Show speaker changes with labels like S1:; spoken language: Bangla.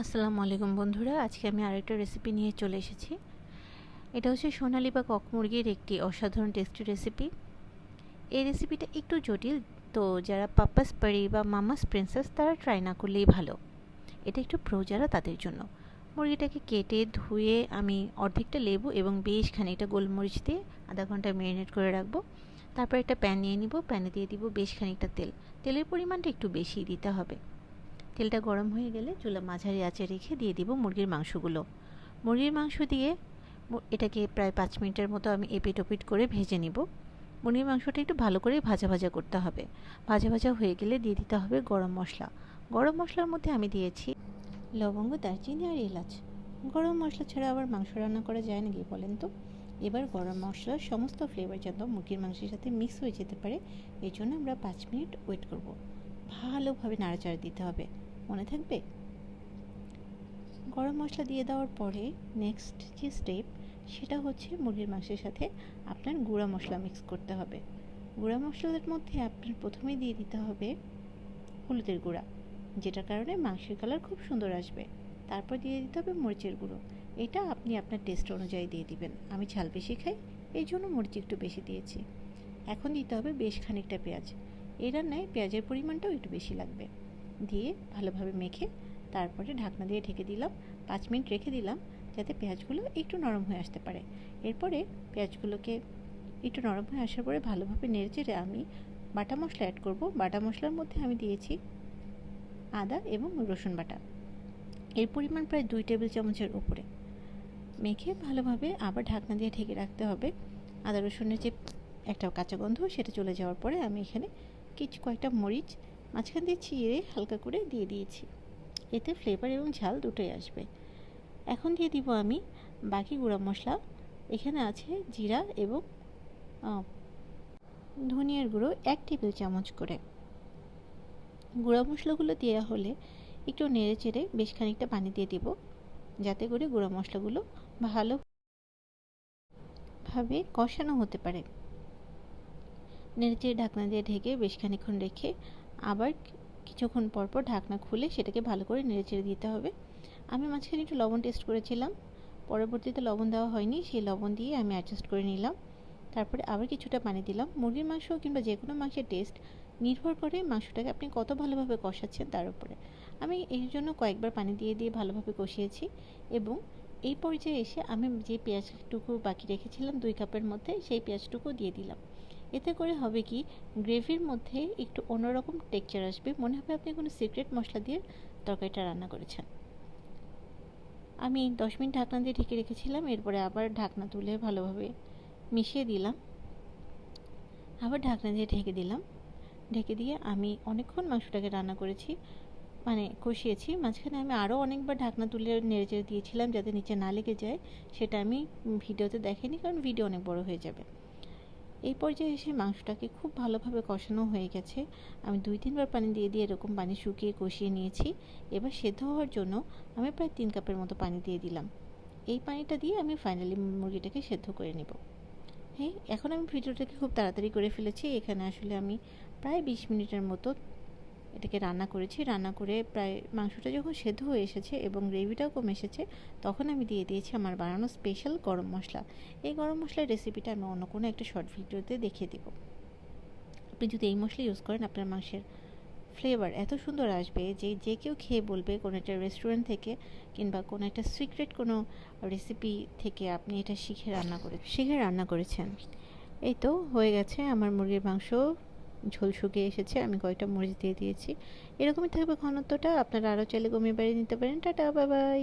S1: আসসালামু আলাইকুম বন্ধুরা, আজকে আমি আরেকটা রেসিপি নিয়ে চলে এসেছি। এটা হচ্ছে সোনালি বা কক মুরগির একটি অসাধারণ টেস্টি রেসিপি এই রেসিপিটা একটু জটিল, তো যারা পাপাস পারি বা মামাস প্রিন্সেস তারা ট্রাই না করলেই ভালো। এটা একটু প্রো যারা তাদের জন্য। মুরগিটাকে কেটে ধুয়ে আমি অর্ধেকটা লেবু এবং বেশ খানিকটা গোলমরিচ দিয়ে আধা ঘণ্টা ম্যারিনেট করে রাখব। তারপর একটা প্যান নিয়ে নিব প্যানে দিয়ে দিব বেশ খানিকটা তেল। তেলের পরিমাণটা একটু বেশি দিতে হবে। তেলটা গরম হয়ে গেলে চুলা মাঝারি আঁচে রেখে দিয়ে দিব মুরগির মাংসগুলো। মুরগির মাংস দিয়ে এটাকে প্রায় পাঁচ মিনিটের মতো আমি এপিট ওপিট করে ভেজে নিব। মুরগির মাংসটা একটু ভালো করে ভাজা ভাজা করতে হবে। ভাজা ভাজা হয়ে গেলে দিয়ে দিতে হবে গরম মশলা। গরম মশলার মধ্যে আমি দিয়েছি লবঙ্গ, দারচিনি আর এলাচ। গরম মশলা ছাড়া আবার মাংস রান্না করা যায় নাকি বলেন তো? এবার গরম মশলার সমস্ত ফ্লেভার যেন মুরগির মাংসের সাথে মিক্স হয়ে যেতে পারে এই জন্য আমরা পাঁচ মিনিট ওয়েট করব। ভালোভাবে নাড়াচাড়া দিতে হবে। মনে থাকবে? গরম মশলা দিয়ে দেওয়ার পরে নেক্সট যে স্টেপ সেটা হচ্ছে মুরগির মাংসের সাথে আপনার গুঁড়া মশলা মিক্স করতে হবে। গুঁড়া মশলার মধ্যে আপনার প্রথমেই দিয়ে দিতে হবে হলুদের গুঁড়া, যেটার কারণে মাংসের কালার খুব সুন্দর আসবে। তারপর দিয়ে দিতে হবে মরিচের গুঁড়ো। এটা আপনি আপনার টেস্ট অনুযায়ী দিয়ে দিবেন। আমি ঝাল বেশি খাই এই জন্য মরিচ একটু বেশি দিয়েছি। এখন দিতে হবে বেশ খানিকটা পেঁয়াজ। এই রান্নায় পেঁয়াজের পরিমাণটাও একটু বেশি লাগবে। দিয়ে ভালোভাবে মেখে তারপরে ঢাকনা দিয়ে ঢেকে দিলাম, পাঁচ মিনিট রেখে দিলাম, যাতে পেঁয়াজগুলো একটু নরম হয়ে আসতে পারে। এরপরে পেঁয়াজগুলোকে একটু নরম হয়ে আসার পরে ভালোভাবে নেড়ে চেড়ে আমি বাটা মশলা অ্যাড করব। বাটা মশলার মধ্যে আমি দিয়েছি আদা এবং রসুন বাটা। এর পরিমাণ প্রায় দুই টেবিল চামচের উপরে। মেখে ভালোভাবে আবার ঢাকনা দিয়ে ঢেকে রাখতে হবে। আদা রসুনের যে একটা কাঁচা গন্ধ, সেটা চলে যাওয়ার পরে আমি এখানে কিছু কয়েকটা মরিচ, মাঝখান দিয়ে ছিঁড়ে হালকা করে দিয়ে দিয়েছি। এতে ফ্লেভার এবং ঝাল দুটোই আসবে। এখন দিয়ে দিব আমি বাকি গুঁড়া মশলা। এখানে আছে জিরা এবং ধনিয়ার গুঁড়ো এক টেবিল চামচ করে। গুঁড়া মশলাগুলো দেওয়া হলে একটু নেড়ে চেড়ে বেশ খানিকটা পানি দিয়ে দিব, যাতে করে গুঁড়া মশলাগুলো ভালোভাবে কষানো হতে পারে। নেড়ে চেড়ে ঢাকনা দিয়ে ঢেকে বেশ খানিক্ষণ রেখে আবার কিছুক্ষণ পর পর ঢাকনা খুলে সেটাকে ভালো করে নেড়ে চেড়ে দিতে হবে। আমি মাঝখানে একটু লবণ টেস্ট করেছিলাম। পরবর্তীতে লবণ দেওয়া হয়নি, সেই লবণ দিয়ে আমি অ্যাডজাস্ট করে নিলাম। তারপরে আবার কিছুটা পানি দিলাম। মুরগির মাংস কিংবা যে কোনো মাংসের টেস্ট নির্ভর করে মাংসটাকে আপনি কত ভালোভাবে কষাচ্ছেন তার উপরে। আমি এই জন্য কয়েকবার পানি দিয়ে দিয়ে ভালোভাবে কষিয়েছি এবং এই পর্যায়ে এসে আমি যে পেঁয়াজটুকু বাকি রেখেছিলাম দুই কাপের মধ্যে, সেই পেঁয়াজটুকু দিয়ে দিলাম। এতে করে হবে কি, গ্রেভির মধ্যে একটু অন্যরকম টেক্সচার আসবে। মনে হবে আপনি কোনো সিক্রেট মশলা দিয়ে তরকারিটা রান্না করেছেন। আমি দশ মিনিট ঢাকনা দিয়ে ঢেকে রেখেছিলাম, এরপরে আবার ঢাকনা তুলে ভালোভাবে মিশিয়ে দিলাম। আবার ঢাকনা দিয়ে ঢেকে দিলাম। ঢেকে দিয়ে আমি অনেকক্ষণ মাংসটাকে রান্না করেছি মানে কষিয়েছি। মাঝখানে আমি আরও অনেকবার ঢাকনা তুলে নেড়ে চেড়ে দিয়েছিলাম যাতে নিচে না লেগে যায়। সেটা আমি ভিডিওতে দেখেনি, কারণ ভিডিও অনেক বড় হয়ে যাবে। এই পর্যায়ে এসে মাংসটাকে খুব ভালোভাবে কষানো হয়ে গেছে। আমি দুই তিনবার পানি দিয়ে দিয়ে এরকম পানি শুকিয়ে কষিয়ে নিয়েছি। এবার সেদ্ধ হওয়ার জন্য আমি প্রায় তিন কাপের মতো পানি দিয়ে দিলাম। এই পানিটা দিয়ে আমি ফাইনালি মুরগিটাকে সেদ্ধ করে নেব। হ্যাঁ এখন আমি ভিডিওটাকে খুব তাড়াতাড়ি করে ফেলেছি। এখানে আসলে আমি প্রায় বিশ মিনিটের মতো এটাকে রান্না করেছি। রান্না করে প্রায় মাংসটা যখন সেদ্ধ হয়ে এসেছে এবং গ্রেভিটাও কমে এসেছে, তখন আমি দিয়ে দিয়েছি আমার বানানো স্পেশাল গরম মশলা। এই গরম মশলার রেসিপিটা আমি অন্য কোনো একটা শর্ট ভিডিওতে দেখিয়ে দেবো। আপনি যদি এই মশলা ইউজ করেন, আপনার মাংসের ফ্লেভার এত সুন্দর আসবে যে যে কেউ খেয়ে বলবে কোনো একটা রেস্টুরেন্ট থেকে কিংবা কোনো একটা সিক্রেট কোনো রেসিপি থেকে আপনি এটা শিখে রান্না করে, শিখে রান্না করেছেন। এই তো, হয়ে গেছে আমার মুরগির মাংস। ঝোল শুকিয়ে এসেছে, আমি কয়েকটা মরিচ দিয়ে দিয়েছি। এরকমই থাকবে ঘনত্বটা, আপনারা আরও চাইলে কমিয়ে বাড়িয়ে নিতে পারেন। টাটা বাবাই